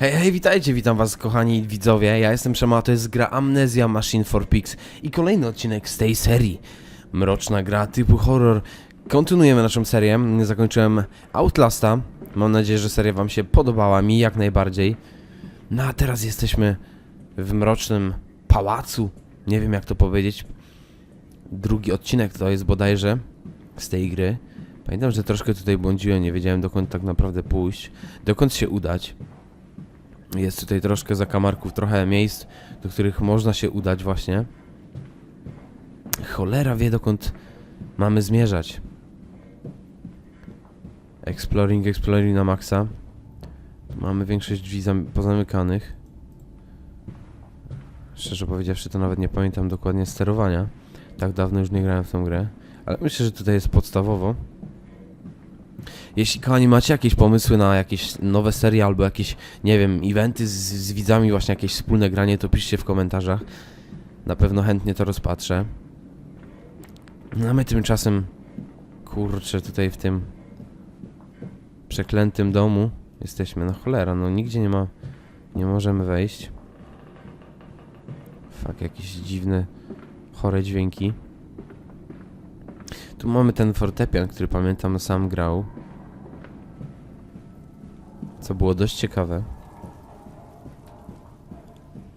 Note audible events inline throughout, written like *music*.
Hej, hej, witajcie, witam was kochani widzowie, ja jestem Przema, to jest gra Amnesia Machine for Pigs i kolejny odcinek z tej serii. Mroczna gra typu horror. Kontynuujemy naszą serię, zakończyłem Outlasta, mam nadzieję, że seria wam się podobała, mi jak najbardziej. No a teraz jesteśmy w mrocznym pałacu, nie wiem jak to powiedzieć. Drugi odcinek to jest bodajże z tej gry. Pamiętam, że troszkę tutaj błądziłem, nie wiedziałem dokąd tak naprawdę pójść, dokąd się udać. Jest tutaj troszkę zakamarków, trochę miejsc, do których można się udać właśnie. Cholera wie dokąd mamy zmierzać. Exploring, exploring na maksa. Mamy większość drzwi zam- pozamykanych. Szczerze powiedziawszy, to nawet nie pamiętam dokładnie sterowania. Tak dawno już nie grałem w tą grę. Ale myślę, że tutaj jest podstawowo. Jeśli kochani macie jakieś pomysły na jakieś nowe serie albo jakieś, nie wiem, eventy z, z widzami, właśnie jakieś wspólne granie, to piszcie w komentarzach. Na pewno chętnie to rozpatrzę. No a my tymczasem, kurczę, tutaj w tym przeklętym domu jesteśmy. No cholera, no nigdzie nie ma, nie możemy wejść. Fak, jakieś dziwne, chore dźwięki. Tu mamy ten fortepian, który pamiętam sam grał. Co było dość ciekawe.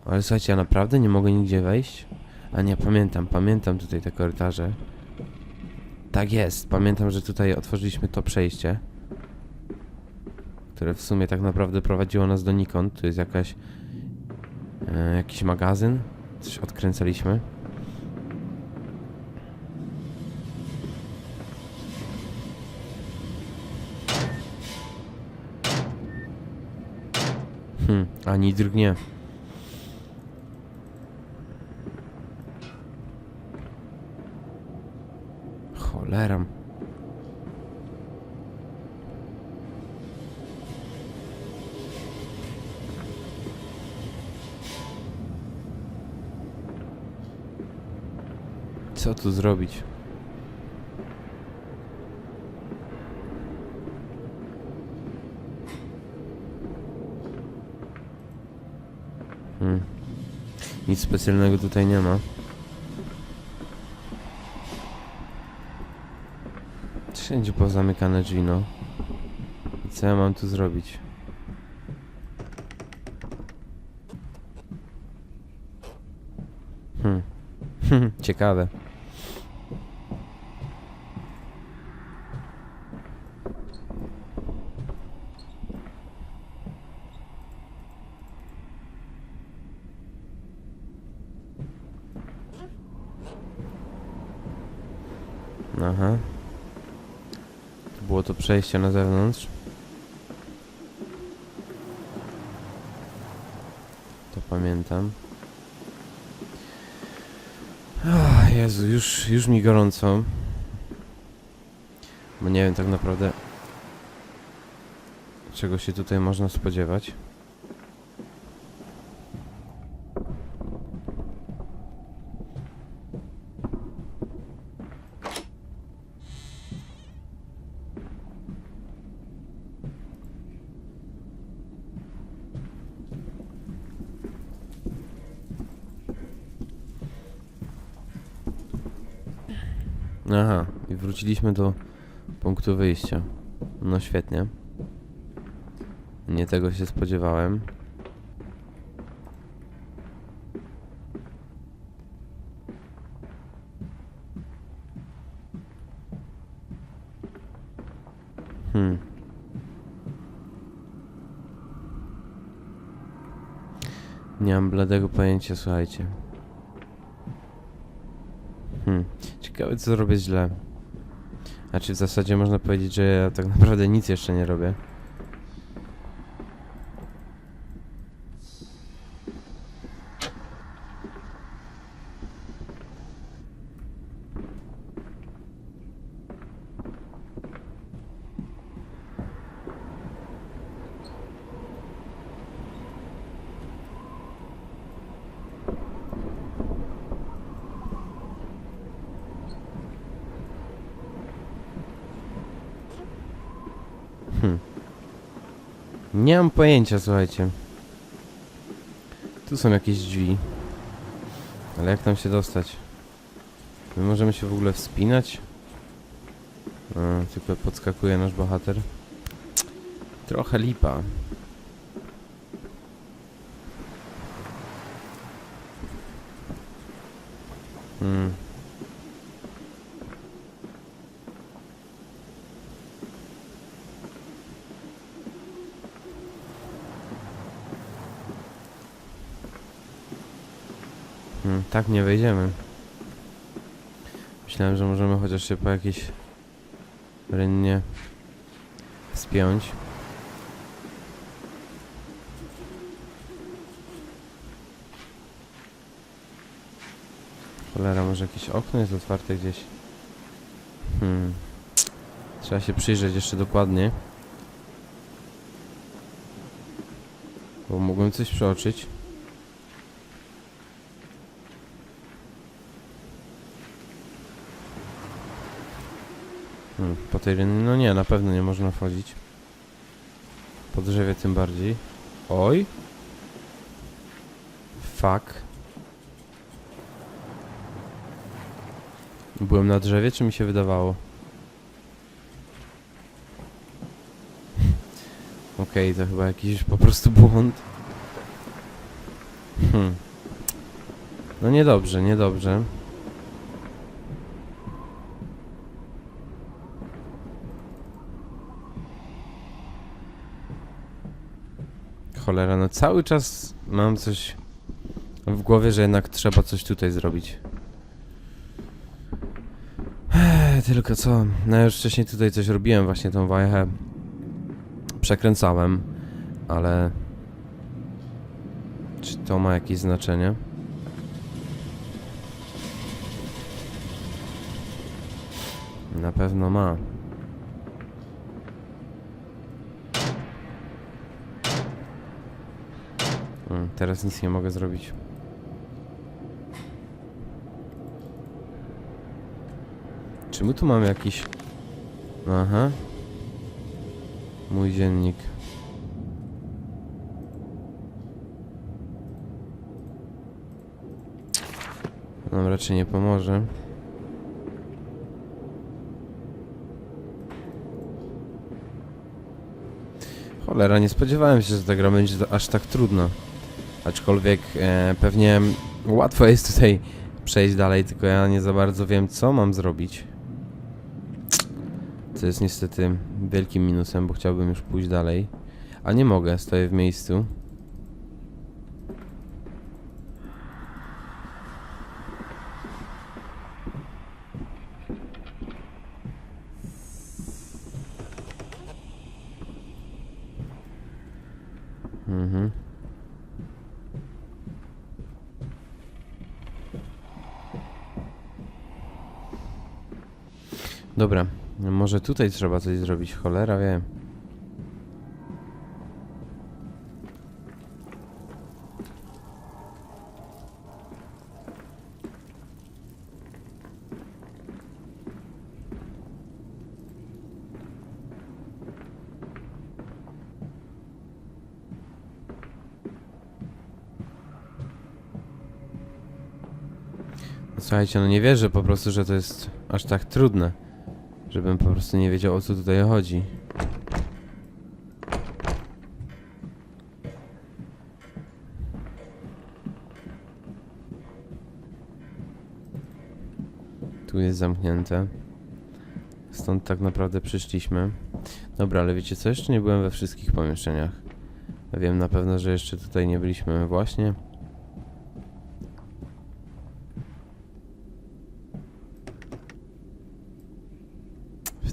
Ale słuchajcie, ja naprawdę nie mogę nigdzie wejść? A nie, pamiętam, pamiętam tutaj te korytarze. Tak jest, pamiętam, że tutaj otworzyliśmy to przejście. Które w sumie tak naprawdę prowadziło nas donikąd. Tu jest jakaś... E, jakiś magazyn. Coś odkręcaliśmy. Ani drgnie. Cholera. Co tu zrobić? Hmm. Nic specjalnego tutaj nie ma. Wszędzie pozamykane drzwi, no. I co ja mam tu zrobić? Hmm. *laughs* Ciekawe. Aha. Przejście na zewnątrz. To pamiętam. Ach, Jezu, już, już mi gorąco. Bo nie wiem tak naprawdę czego się tutaj można spodziewać. Aha, i wróciliśmy do punktu wyjścia. No świetnie. Nie tego się spodziewałem. Hmm. Nie mam bladego pojęcia, słuchajcie. Hmm. Ciekawe co zrobię źle. Znaczy w zasadzie można powiedzieć, że ja tak *laughs* naprawdę nic jeszcze nie robię. Nie mam pojęcia, słuchajcie. Tu są jakieś drzwi. Ale jak tam się dostać? My możemy się w ogóle wspinać? A, tylko podskakuje nasz bohater. Trochę lipa. Hmm. Hmm, tak nie wejdziemy. Myślałem, że możemy chociaż się po jakiejś rynnie wspiąć. Cholera, może jakieś okno jest otwarte gdzieś? Hmm. Trzeba się przyjrzeć jeszcze dokładnie. Bo mogłem coś przeoczyć. Hmm, po tej rynnie, no nie, na pewno nie można wchodzić. Po drzewie tym bardziej. Oj. Fuck. Byłem na drzewie, czy mi się wydawało? *laughs* Okej, to chyba jakiś po prostu błąd. Hmm. No niedobrze, niedobrze. Cholera, no cały czas mam coś w głowie, że jednak trzeba coś tutaj zrobić. Ech, Tylko co? No ja już wcześniej tutaj coś robiłem, właśnie tą wajchę przekręcałem, ale czy to ma jakieś znaczenie? Na pewno ma. Teraz nic nie mogę zrobić. Czy my tu mamy jakiś... Aha. Mój dziennik. Nam raczej nie pomoże. Cholera, nie spodziewałem się, że ta gra będzie aż tak trudna. Aczkolwiek e, pewnie łatwo jest tutaj przejść dalej, tylko ja nie za bardzo wiem, co mam zrobić. Co jest niestety wielkim minusem, bo chciałbym już pójść dalej. A nie mogę, stoję w miejscu. Mhm. Dobra, może tutaj trzeba coś zrobić, cholera wie. Słuchajcie, no nie wierzę po prostu, że to jest aż tak trudne. Żebym po prostu nie wiedział o co tutaj chodzi. Tu jest zamknięte. Stąd tak naprawdę przyszliśmy. Dobra, ale wiecie co? Jeszcze nie byłem we wszystkich pomieszczeniach. Wiem na pewno, że jeszcze tutaj nie byliśmy właśnie.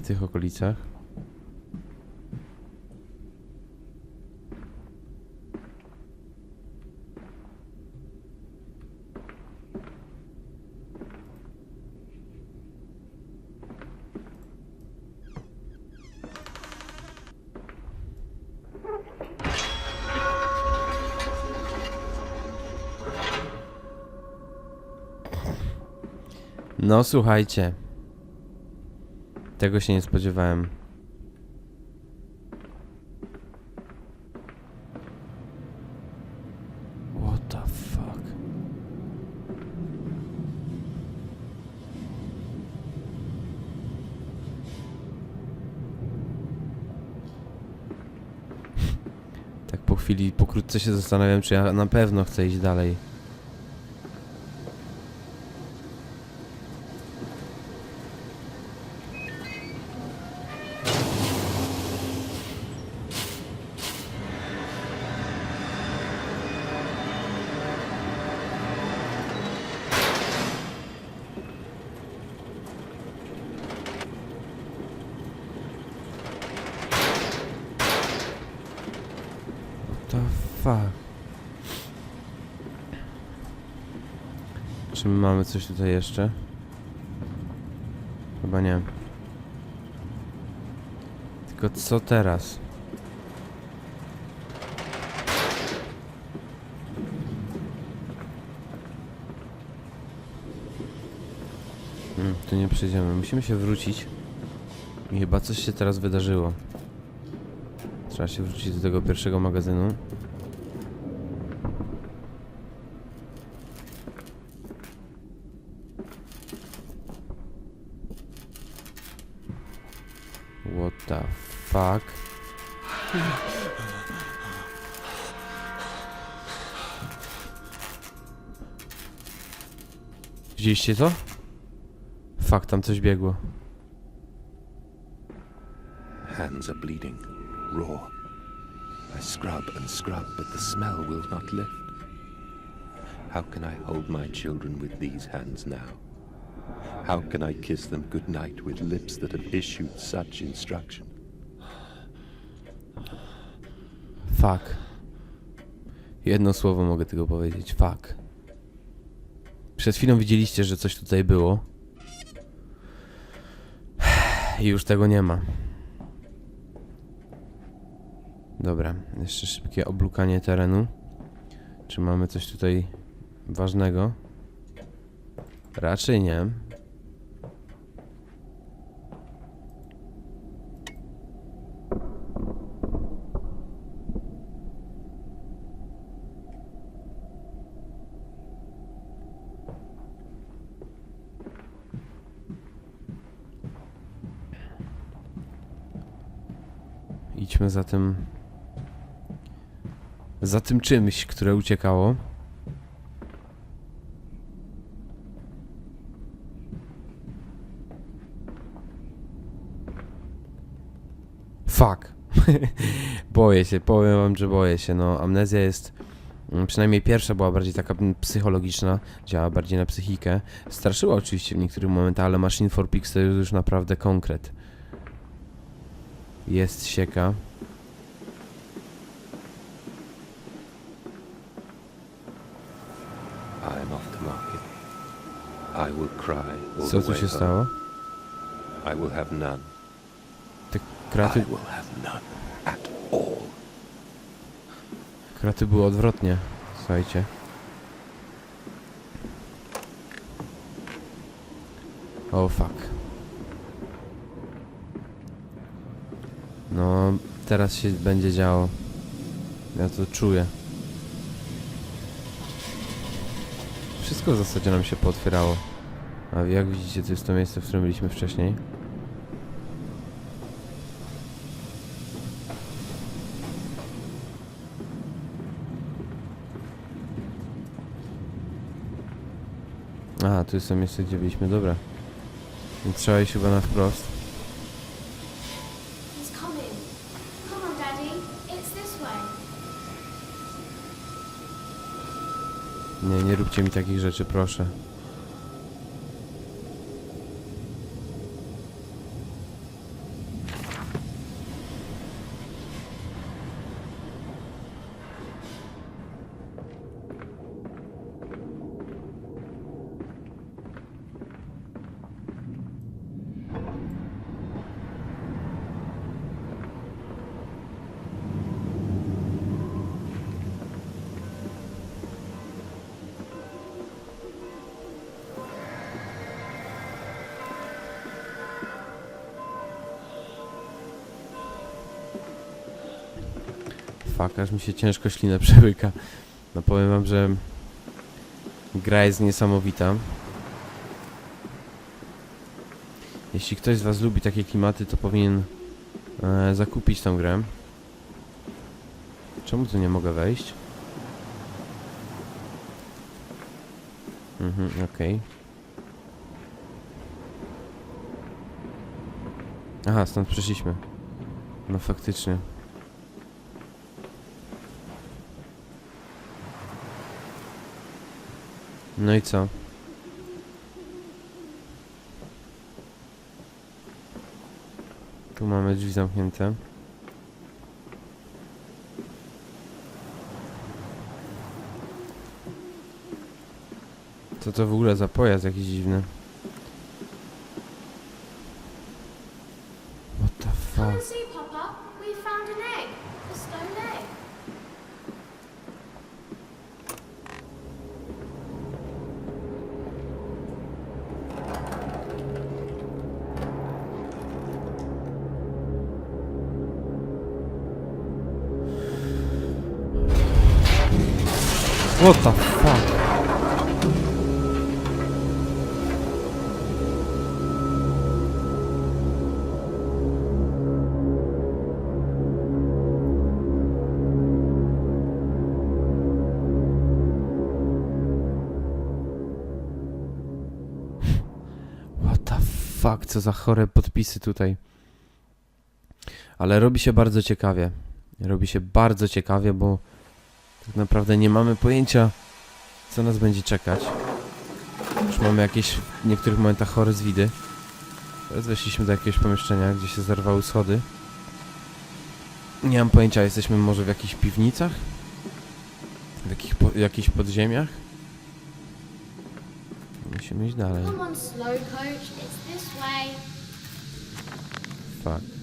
w tych okolicach. No słuchajcie, tego się nie spodziewałem. What the fuck? Tak po chwili, pokrótce się zastanawiam, czy ja na pewno chcę iść dalej. Coś tutaj jeszcze? Chyba nie. Tylko co teraz? Hmm, tu nie przejdziemy. Musimy się wrócić. I chyba coś się teraz wydarzyło. Trzeba się wrócić do tego pierwszego magazynu. What the fuck? Widzieliście to? Fuck, tam coś biegło. Hands are bleeding, raw. I scrub and scrub, but the smell will not lift. How can I hold my children with these hands now? How can I kiss them goodnight with lips that have issued such instruction? Fuck. Jedno słowo mogę tylko powiedzieć. Fuck. Przed chwilą widzieliście, że coś tutaj było. I już tego nie ma. Dobra, jeszcze szybkie oblukanie terenu. Czy mamy coś tutaj ważnego? Raczej nie. Za tym. Za tym czymś, które uciekało. Fuck. *laughs* boję się, powiem wam, że boję się. No, amnezja jest. mm, Przynajmniej pierwsza była bardziej taka mm, psychologiczna, działa bardziej na psychikę. Straszyła oczywiście w niektórych momentach, ale Machine for Pigs to jest już naprawdę konkret. Jest sieka. I am off to market. I will cry all Co tu się stało? I will have none. Te I kraty, will have none at all. kraty były odwrotnie. Słuchajcie. Oh, fuck. No, teraz się będzie działo. Ja to czuję. Wszystko w zasadzie nam się pootwierało. A jak widzicie, to jest to miejsce, w którym byliśmy wcześniej. Aha, tu jest to miejsce, gdzie byliśmy, dobra. Trzeba iść chyba na wprost. He's coming. Come on, Daddy. It's this way. Nie, nie róbcie mi takich rzeczy, proszę. Fuck, aż mi się ciężko ślinę przełyka. No powiem wam, że gra jest niesamowita. Jeśli ktoś z was lubi takie klimaty, to powinien e, zakupić tą grę. Czemu tu nie mogę wejść? Mhm, okej. Aha, stąd przyszliśmy. No faktycznie. No i co? Tu mamy drzwi zamknięte. Co to w ogóle za pojazd jakiś dziwny? What the fuck? What the fuck, co za chore podpisy tutaj. Ale robi się bardzo ciekawie. Robi się bardzo ciekawie, bo tak naprawdę nie mamy pojęcia, co nas będzie czekać. Już mamy jakieś w niektórych momentach chore zwidy. Teraz weszliśmy do jakiegoś pomieszczenia, gdzie się zerwały schody. Nie mam pojęcia, jesteśmy może w jakichś piwnicach? W jakich po, jakichś podziemiach? Musimy iść dalej. Come on, Slowcoach. It's this way. Fuck.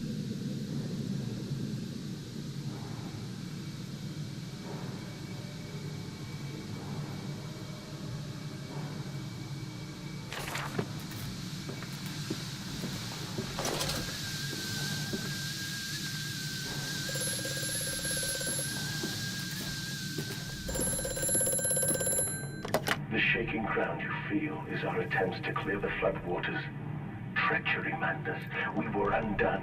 Attempts to clear the floodwaters. Treachery, Mandus. We were undone.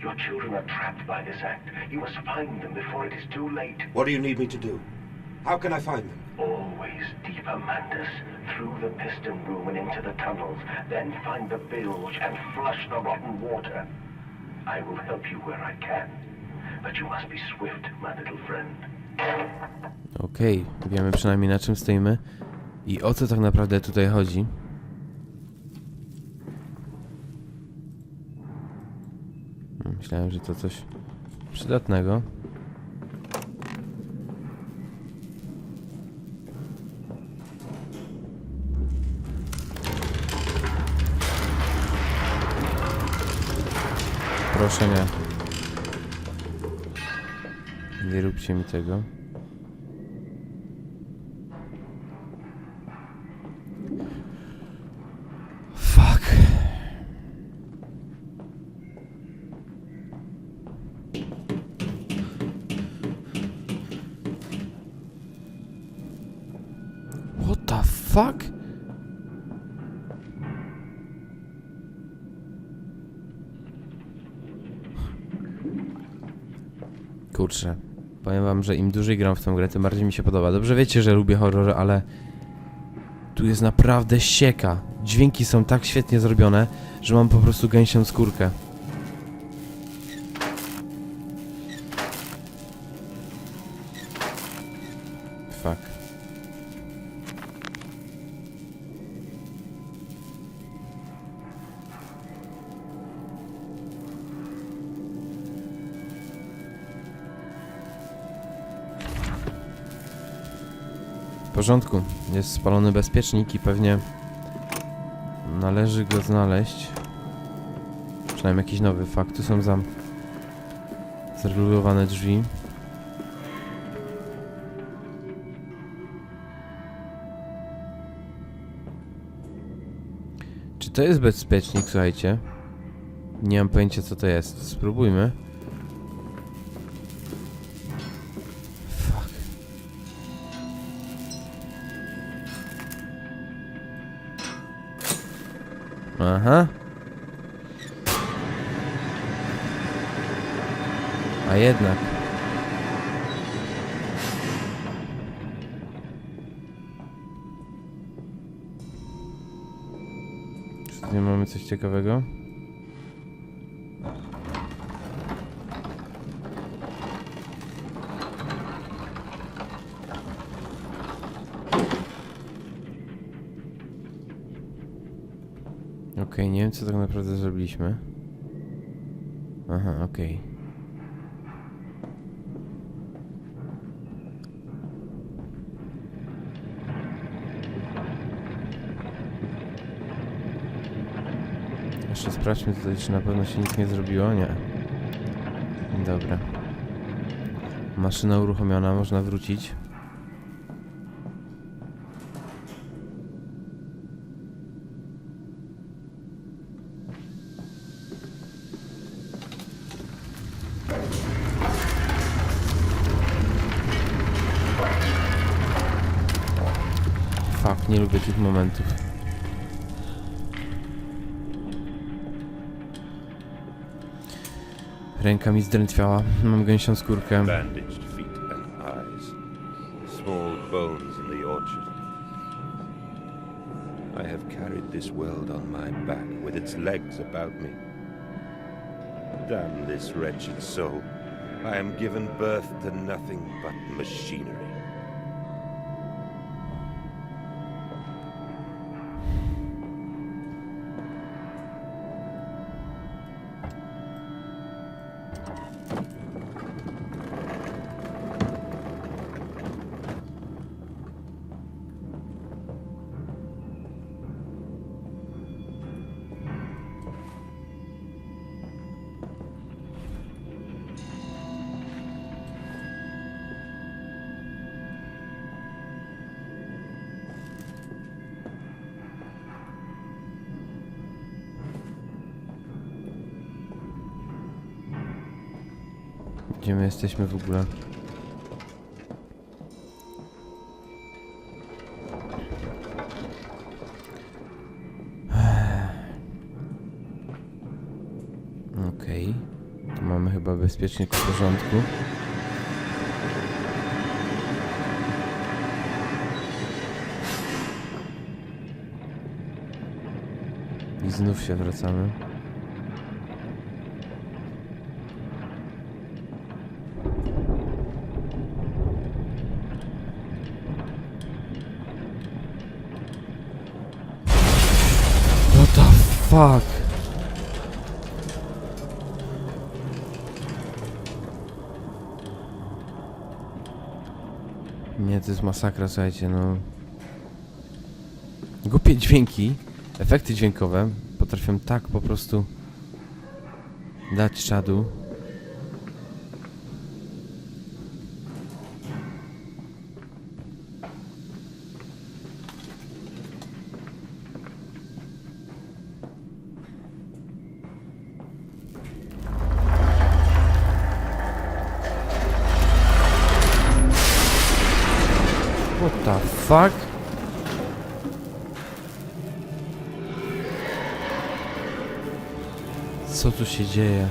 Your children are trapped by this act. You must find them before it is too late. What do you need me to do? How can I find them? Always deeper, Mandus. Through the piston room and into the tunnels. Then find the bilge and flush the rotten water. I will help you where I can. But you must be swift, my little friend. Okej, wiemy przynajmniej na czym stoimy i o co tak naprawdę tutaj chodzi. Myślałem, że to coś przydatnego. Proszę nie. Nie róbcie mi tego. Fuck. What the fuck? Kurczę. Powiem wam, że im dłużej gram w tą grę, tym bardziej mi się podoba. Dobrze wiecie, że lubię horrory, ale tu jest naprawdę sieka. Dźwięki są tak świetnie zrobione, że mam po prostu gęsią skórkę. Porządku. Jest spalony bezpiecznik i pewnie należy go znaleźć. Przynajmniej jakiś nowy fakt. Tu są zam... zregulowane drzwi. Czy to jest bezpiecznik, słuchajcie? Nie mam pojęcia co to jest. Spróbujmy. Aha. A jednak. Czy nie mamy coś ciekawego? Okej, nie wiem co tak naprawdę zrobiliśmy. Aha, okej. Jeszcze sprawdźmy tutaj, czy na pewno się nic nie zrobiło. Nie. Dobra. Maszyna uruchomiona, można wrócić. Fuck, nie lubię tych momentów. Ręka mi zdrętwiała, mam gęsią skórkę. Bandaged feet and eyes. Small bones in the orchard. I have carried this world on my back with its legs about me. Damn this wretched soul. I am given birth to nothing but machinery. Gdzie my jesteśmy w ogóle? Okej. Tu mamy chyba bezpiecznik w porządku. I znów się wracamy. What the fuck? Nie, to jest masakra, słuchajcie, no. Głupie dźwięki, efekty dźwiękowe potrafią tak po prostu dać czadu. Fuck? Co tu się dzieje?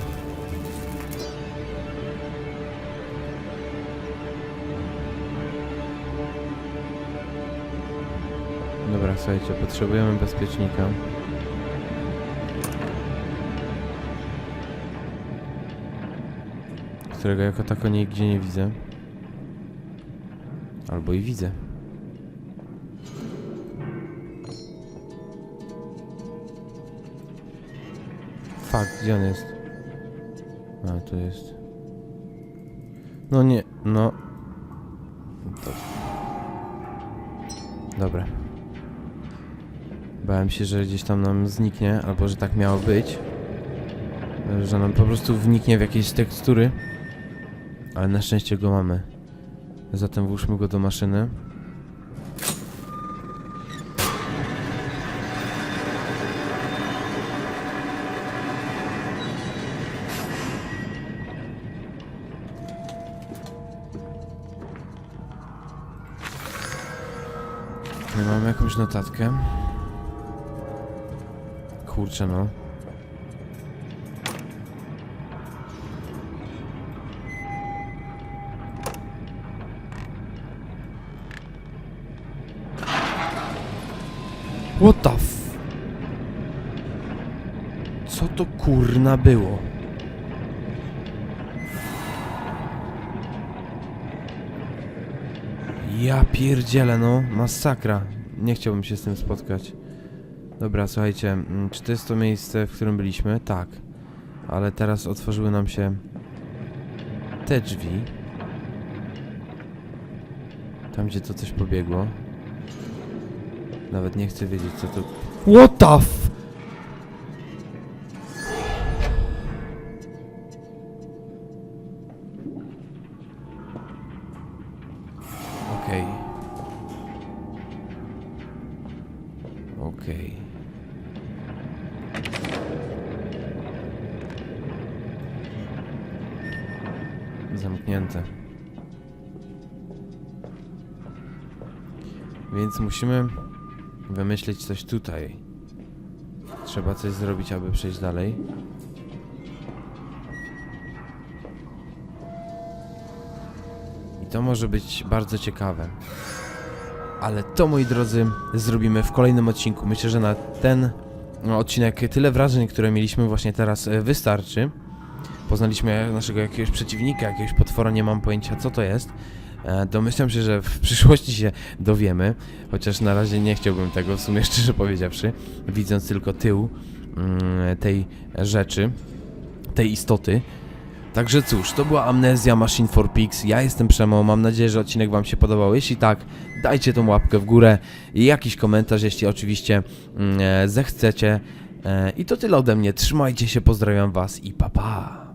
Dobra, słuchajcie, potrzebujemy bezpiecznika. Którego jako tako nigdzie nie widzę. Albo i widzę. Fakt, gdzie on jest? A, tu jest. No nie, no. Dobra. Bałem się, że gdzieś tam nam zniknie, albo że tak miało być. Że nam po prostu wniknie w jakieś tekstury. Ale na szczęście go mamy. Zatem włóżmy go do maszyny. Jakąś notatkę. kurczę, no. What the f... Co to kurna było? Ja pierdzielę, no. Masakra. Nie chciałbym się z tym spotkać. Dobra, słuchajcie, mm, czy to jest to miejsce, w którym byliśmy? Tak. Ale teraz otworzyły nam się te drzwi. Tam, gdzie to coś pobiegło. Nawet nie chcę wiedzieć, co to... What the f... musimy wymyślić coś tutaj. Trzeba coś zrobić, aby przejść dalej. I to może być bardzo ciekawe. Ale to, moi drodzy, zrobimy w kolejnym odcinku. Myślę, że na ten odcinek tyle wrażeń, które mieliśmy właśnie teraz e, wystarczy. Poznaliśmy naszego jakiegoś przeciwnika, jakiegoś potwora, nie mam pojęcia co to jest. E, Domyślam się, że w przyszłości się dowiemy, chociaż na razie nie chciałbym tego, w sumie *laughs* szczerze powiedziawszy, widząc tylko tył mm, tej rzeczy, tej istoty. Także cóż, to była Amnezja Machine for Pigs. Ja jestem Przemo, mam nadzieję, że odcinek Wam się podobał. Jeśli tak, dajcie tą łapkę w górę i jakiś komentarz, jeśli oczywiście mm, e, zechcecie. E, I to tyle ode mnie. Trzymajcie się, pozdrawiam Was i pa pa!